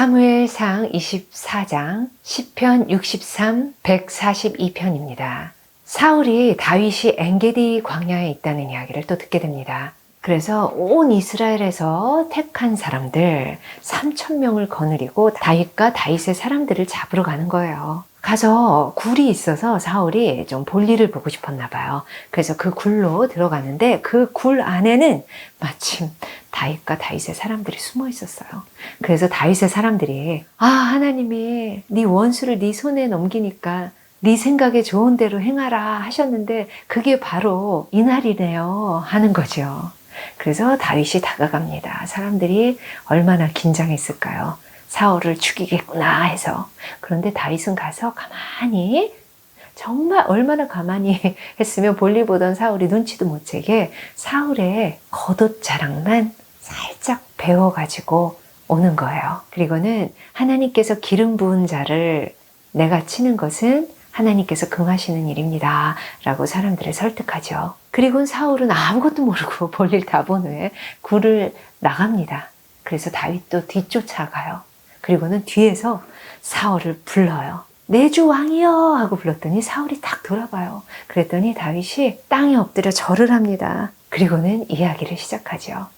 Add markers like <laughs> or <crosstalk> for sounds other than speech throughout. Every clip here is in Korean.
사무엘상 24장 10편 63 142편입니다. 사울이 다윗이 엔게디 광야에 있다는 이야기를 또 듣게 됩니다. 그래서 온 이스라엘에서 택한 사람들 3천 명을 거느리고 다윗과 다윗의 사람들을 잡으러 가는 거예요. 가서 굴이 있어서 사울이 좀 볼일을 보고 싶었나 봐요. 그래서 그 굴로 들어가는데 그 굴 안에는 마침 다윗과 다윗의 사람들이 숨어 있었어요. 그래서 다윗의 사람들이 아 하나님이 네 원수를 네 손에 넘기니까 네 생각에 좋은 대로 행하라 하셨는데 그게 바로 이날이네요 하는 거죠. 그래서 다윗이 다가갑니다. 사람들이 얼마나 긴장했을까요? 사울을 죽이겠구나 해서. 그런데 다윗은 가서 가만히 정말 얼마나 가만히 <laughs> 했으면 볼일 보던 사울이 눈치도 못 채게 사울의 겉옷 자락만 살짝 베어가지고 오는 거예요. 그리고는 하나님께서 기름 부은 자를 내가 치는 것은 하나님께서 금하시는 일입니다. 라고 사람들을 설득하죠. 그리고 사울은 아무것도 모르고 <laughs> 볼일 다 본 후에 굴을 나갑니다. 그래서 다윗도 뒤쫓아가요. 그리고는 뒤에서 사울을 불러요. 내주 왕이여 하고 불렀더니 사울이 딱 돌아봐요. 그랬더니 다윗이 땅에 엎드려 절을 합니다. 그리고는 이야기를 시작하죠.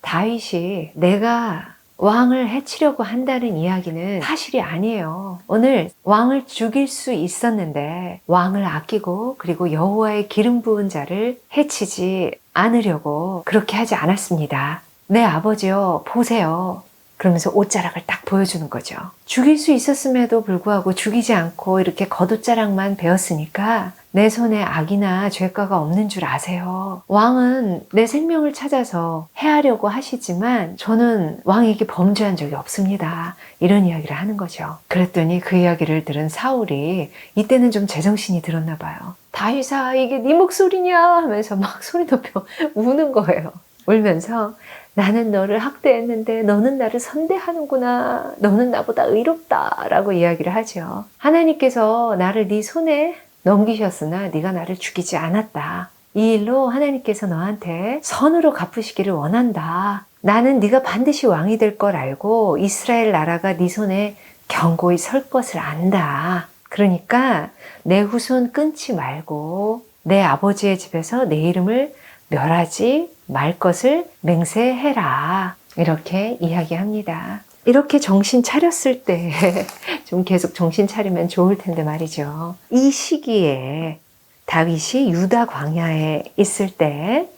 다윗이 내가 왕을 해치려고 한다는 이야기는 사실이 아니에요. 오늘 왕을 죽일 수 있었는데 왕을 아끼고 그리고 여호와의 기름 부은 자를 해치지 않으려고 그렇게 하지 않았습니다. 내 아버지요 보세요. 그러면서 옷자락을 딱 보여주는 거죠. 죽일 수 있었음에도 불구하고 죽이지 않고 이렇게 겉옷자락만 베었으니까 내 손에 악이나 죄가가 없는 줄 아세요. 왕은 내 생명을 찾아서 해하려고 하시지만 저는 왕에게 범죄한 적이 없습니다. 이런 이야기를 하는 거죠. 그랬더니 그 이야기를 들은 사울이 이때는 좀 제정신이 들었나 봐요. 다윗아 이게 네 목소리냐 하면서 막 소리 높여 <laughs> 우는 거예요. 울면서 나는 너를 학대했는데 너는 나를 선대하는구나. 너는 나보다 의롭다라고 이야기를 하죠. 하나님께서 나를 네 손에 넘기셨으나 네가 나를 죽이지 않았다. 이 일로 하나님께서 너한테 선으로 갚으시기를 원한다. 나는 네가 반드시 왕이 될 걸 알고 이스라엘 나라가 네 손에 견고히 설 것을 안다. 그러니까 내 후손 끊지 말고 내 아버지의 집에서 내 이름을 멸하지 말 것을 맹세해라. 이렇게 이야기합니다. 이렇게 정신 차렸을 때 <laughs> 좀 계속 정신 차리면 좋을 텐데 말이죠. 이 시기에 다윗이 유다 광야에 있을 때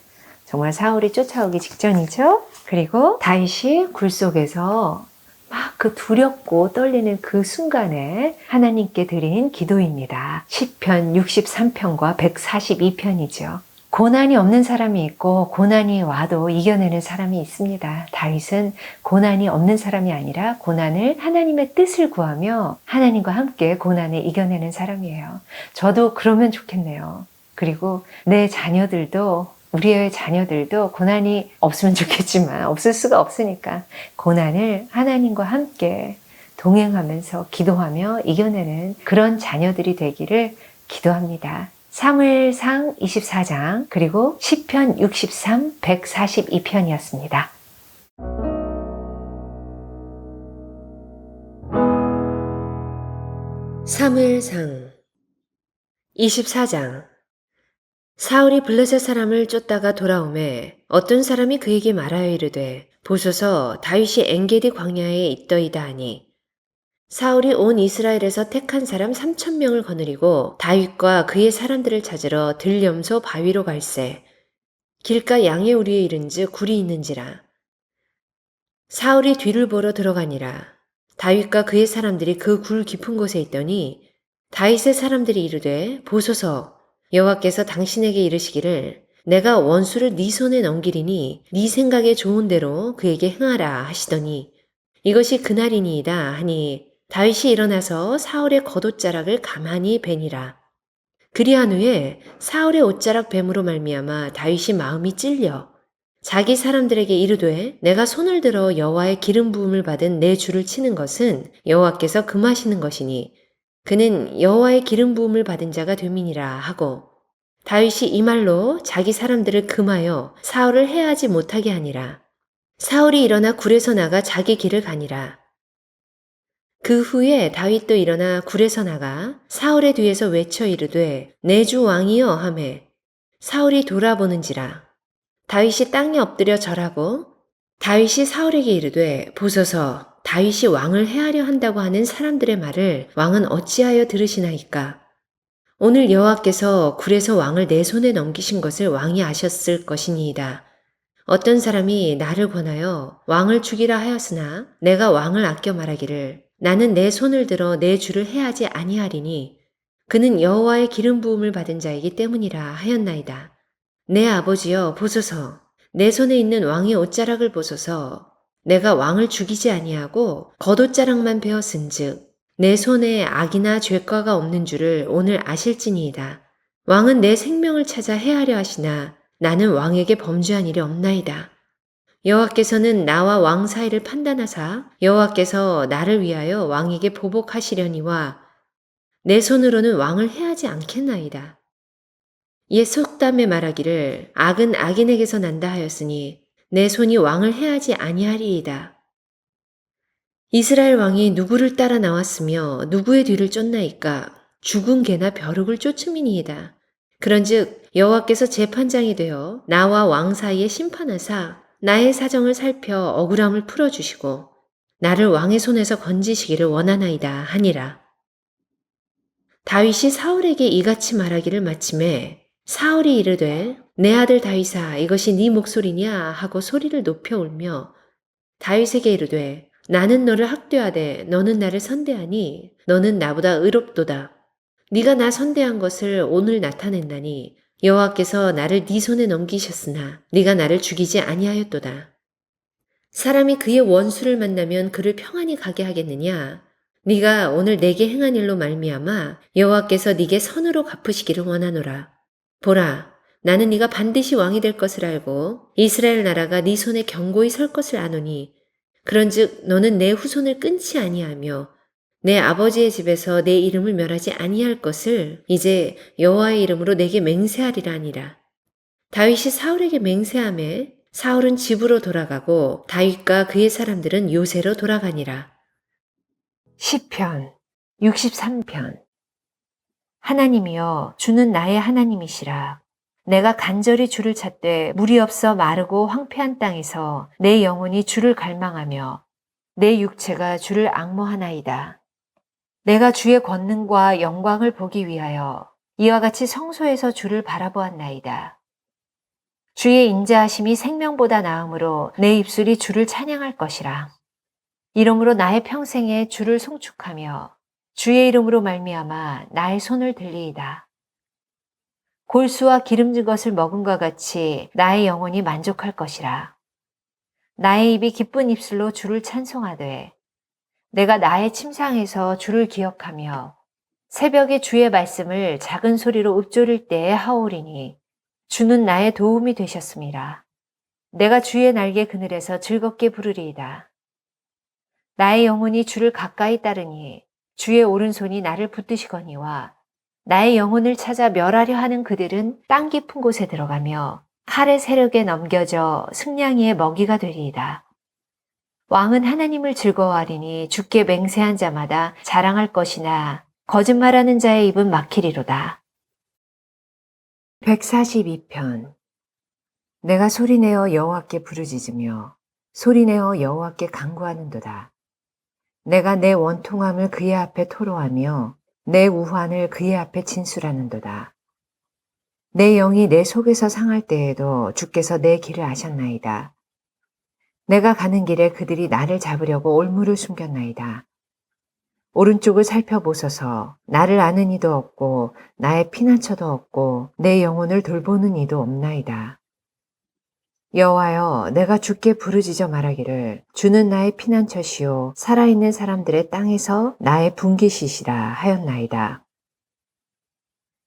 정말 사울이 쫓아오기 직전이죠. 그리고 다윗이 굴 속에서 막 그 두렵고 떨리는 그 순간에 하나님께 드린 기도입니다. 10편, 63편과 142편이죠. 고난이 없는 사람이 있고 고난이 와도 이겨내는 사람이 있습니다. 다윗은 고난이 없는 사람이 아니라 고난을 하나님의 뜻을 구하며 하나님과 함께 고난을 이겨내는 사람이에요. 저도 그러면 좋겠네요. 그리고 내 자녀들도 우리의 자녀들도 고난이 없으면 좋겠지만 없을 수가 없으니까 고난을 하나님과 함께 동행하면서 기도하며 이겨내는 그런 자녀들이 되기를 기도합니다. 사무엘상 24장 그리고 10편 63, 142편이었습니다. 사무엘상 24장 사울이 블레셋 사람을 쫓다가 돌아오매 어떤 사람이 그에게 말하여 이르되 보소서 다윗이 엔게디 광야에 있더이다 하니 사울이 온 이스라엘에서 택한 사람 3천 명을 거느리고 다윗과 그의 사람들을 찾으러 들염소 바위로 갈새. 길가 양의 우리에 이른즉 굴이 있는지라. 사울이 뒤를 보러 들어가니라. 다윗과 그의 사람들이 그 굴 깊은 곳에 있더니 다윗의 사람들이 이르되 보소서. 여호와께서 당신에게 이르시기를 내가 원수를 네 손에 넘기리니 네 생각에 좋은 대로 그에게 행하라 하시더니 이것이 그날이니이다 하니 다윗이 일어나서 사울의 겉옷자락을 가만히 베니라. 그리한 후에 사울의 옷자락 뱀으로 말미암아 다윗이 마음이 찔려 자기 사람들에게 이르되 내가 손을 들어 여호와의 기름 부음을 받은 내 주를 치는 것은 여호와께서 금하시는 것이니 그는 여호와의 기름 부음을 받은 자가 됨이니라 하고 다윗이 이 말로 자기 사람들을 금하여 사울을 해하지 못하게 하니라. 사울이 일어나 굴에서 나가 자기 길을 가니라. 그 후에 다윗도 일어나 굴에서 나가 사울의 뒤에서 외쳐 이르되 내 주 왕이여 하매 사울이 돌아보는지라 다윗이 땅에 엎드려 절하고 다윗이 사울에게 이르되 보소서 다윗이 왕을 해하려 한다고 하는 사람들의 말을 왕은 어찌하여 들으시나이까 오늘 여호와께서 굴에서 왕을 내 손에 넘기신 것을 왕이 아셨을 것이니이다. 어떤 사람이 나를 권하여 왕을 죽이라 하였으나 내가 왕을 아껴 말하기를 나는 내 손을 들어 내 주를 해하지 아니하리니 그는 여호와의 기름 부음을 받은 자이기 때문이라 하였나이다. 내 아버지여 보소서 내 손에 있는 왕의 옷자락을 보소서 내가 왕을 죽이지 아니하고 겉옷자락만 베었은즉 내 손에 악이나 죄과가 없는 줄을 오늘 아실지니이다. 왕은 내 생명을 찾아 해하려 하시나 나는 왕에게 범죄한 일이 없나이다. 여호와께서는 나와 왕 사이를 판단하사 여호와께서 나를 위하여 왕에게 보복하시려니와 내 손으로는 왕을 해하지 않겠나이다. 옛 속담에 말하기를 악은 악인에게서 난다 하였으니 내 손이 왕을 해하지 아니하리이다. 이스라엘 왕이 누구를 따라 나왔으며 누구의 뒤를 쫓나이까 죽은 개나 벼룩을 쫓음이니이다. 그런즉 여호와께서 재판장이 되어 나와 왕 사이에 심판하사 나의 사정을 살펴 억울함을 풀어주시고 나를 왕의 손에서 건지시기를 원하나이다 하니라. 다윗이 사울에게 이같이 말하기를 마침에 사울이 이르되 내 아들 다윗아 이것이 네 목소리냐 하고 소리를 높여 울며 다윗에게 이르되 나는 너를 학대하되 너는 나를 선대하니 너는 나보다 의롭도다. 네가 나 선대한 것을 오늘 나타낸다니 여호와께서 나를 네 손에 넘기셨으나 네가 나를 죽이지 아니하였도다. 사람이 그의 원수를 만나면 그를 평안히 가게 하겠느냐? 네가 오늘 내게 행한 일로 말미암아 여호와께서 네게 선으로 갚으시기를 원하노라. 보라, 나는 네가 반드시 왕이 될 것을 알고 이스라엘 나라가 네 손에 견고히 설 것을 아노니 그런즉 너는 내 후손을 끊지 아니하며 내 아버지의 집에서 내 이름을 멸하지 아니할 것을 이제 여호와의 이름으로 내게 맹세하리라 하니라. 다윗이 사울에게 맹세함에 사울은 집으로 돌아가고 다윗과 그의 사람들은 요새로 돌아가니라. 10편 63편 하나님이여 주는 나의 하나님이시라. 내가 간절히 주를 찾되 물이 없어 마르고 황폐한 땅에서 내 영혼이 주를 갈망하며 내 육체가 주를 악모하나이다. 내가 주의 권능과 영광을 보기 위하여 이와 같이 성소에서 주를 바라보았나이다. 주의 인자하심이 생명보다 나음으로 내 입술이 주를 찬양할 것이라. 이러므로 나의 평생에 주를 송축하며 주의 이름으로 말미암아 나의 손을 들리이다. 골수와 기름진 것을 먹은과 같이 나의 영혼이 만족할 것이라. 나의 입이 기쁜 입술로 주를 찬송하되 내가 나의 침상에서 주를 기억하며 새벽에 주의 말씀을 작은 소리로 읊조릴 때에 하오리니 주는 나의 도움이 되셨습니다. 내가 주의 날개 그늘에서 즐겁게 부르리이다. 나의 영혼이 주를 가까이 따르니 주의 오른손이 나를 붙드시거니와 나의 영혼을 찾아 멸하려 하는 그들은 땅 깊은 곳에 들어가며 칼의 세력에 넘겨져 승냥이의 먹이가 되리이다. 왕은 하나님을 즐거워하리니 주께 맹세한 자마다 자랑할 것이나 거짓말하는 자의 입은 막히리로다. 142편 내가 소리내어 여호와께 부르짖으며 소리내어 여호와께 간구하는도다. 내가 내 원통함을 그의 앞에 토로하며 내 우환을 그의 앞에 진술하는도다. 내 영이 내 속에서 상할 때에도 주께서 내 길을 아셨나이다. 내가 가는 길에 그들이 나를 잡으려고 올무를 숨겼나이다. 오른쪽을 살펴보소서 나를 아는 이도 없고 나의 피난처도 없고 내 영혼을 돌보는 이도 없나이다. 여호와여 내가 주께 부르짖어 말하기를 주는 나의 피난처시요 살아있는 사람들의 땅에서 나의 분기시시라 하였나이다.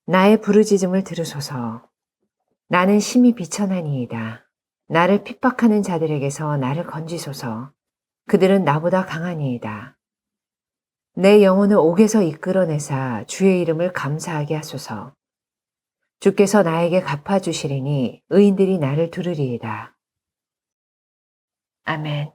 나의 부르짖음을 들으소서 나는 심히 비천하니이다. 나를 핍박하는 자들에게서 나를 건지소서 그들은 나보다 강하니이다. 내 영혼을 옥에서 이끌어내사 주의 이름을 감사하게 하소서. 주께서 나에게 갚아주시리니 의인들이 나를 두르리이다. 아멘.